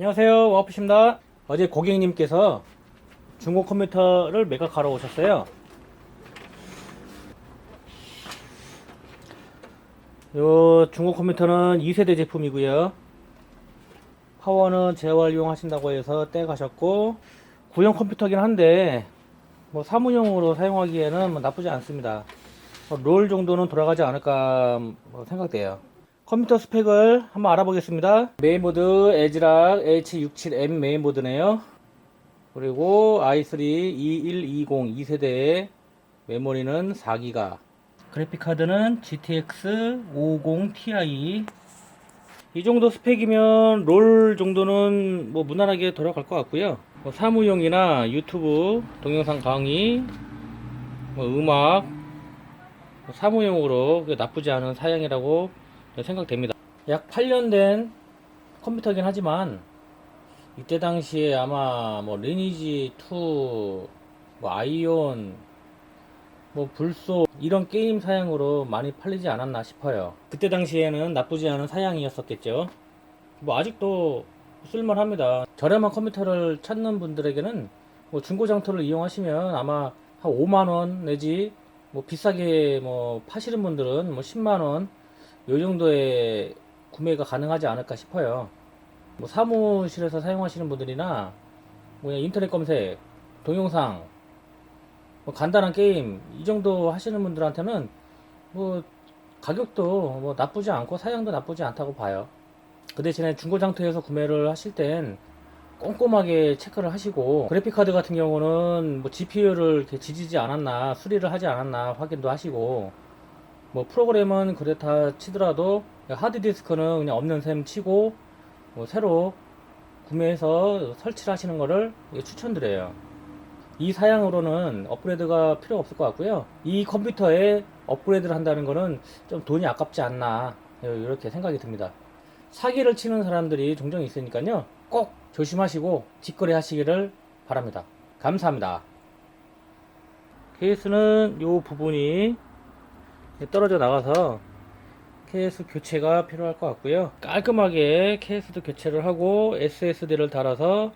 안녕하세요. 와우피입니다. 어제 고객님께서 중고 컴퓨터를 매각하러 오셨어요. 요 중고 컴퓨터는 2세대 제품이고요. 파워는 재활용 하신다고 해서 떼가셨고 구형 컴퓨터긴 한데 뭐 사무용으로 사용하기에는 뭐 나쁘지 않습니다. 뭐롤 정도는 돌아가지 않을까 뭐 생각돼요 컴퓨터 스펙을 한번 알아보겠습니다. 메인보드 에즈락 H67M 메인보드네요. 그리고 i3 2120 2세대의 메모리는 4기가. 그래픽카드는 GTX 550 Ti. 이 정도 스펙이면 롤 정도는 뭐 무난하게 돌아갈 것 같고요. 뭐 사무용이나 유튜브 동영상 강의, 뭐 음악, 뭐 사무용으로 나쁘지 않은 사양이라고 생각됩니다. 약 8년 된 컴퓨터긴 하지만 이때 당시에 아마 뭐 리니지 2, 뭐 아이온, 뭐 불소 이런 게임 사양으로 많이 팔리지 않았나 싶어요. 그때 당시에는 나쁘지 않은 사양이었었겠죠. 뭐 아직도 쓸만합니다. 저렴한 컴퓨터를 찾는 분들에게는 뭐 중고 장터를 이용하시면 아마 한 5만 원 내지 뭐 비싸게 뭐 파시는 분들은 뭐 10만 원 요 정도의 구매가 가능하지 않을까 싶어요. 뭐 사무실에서 사용하시는 분들이나 뭐 인터넷 검색, 동영상, 뭐 간단한 게임 이 정도 하시는 분들한테는 뭐 가격도 뭐 나쁘지 않고 사양도 나쁘지 않다고 봐요. 그 대신에 중고장터에서 구매를 하실 땐 꼼꼼하게 체크를 하시고 그래픽 카드 같은 경우는 뭐 GPU를 지지지 않았나 수리를 하지 않았나 확인도 하시고 뭐 프로그램은 그렇다 치더라도 하드디스크는 그냥 없는 셈 치고 뭐 새로 구매해서 설치를 하시는 거를 추천드려요. 이 사양으로는 업그레이드가 필요 없을 것 같고요. 이 컴퓨터에 업그레이드를 한다는 거는 좀 돈이 아깝지 않나 이렇게 생각이 듭니다. 사기를 치는 사람들이 종종 있으니까요. 꼭 조심하시고 직거래 하시기를 바랍니다. 감사합니다. 케이스는 이 부분이 떨어져 나가서 케이스 교체가 필요할 것 같고요. 깔끔하게 케이스도 교체를 하고 SSD를 달아서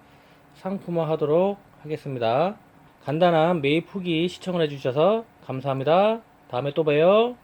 상품화 하도록 하겠습니다. 간단한 매입 후기 시청을 해주셔서 감사합니다. 다음에 또 봬요.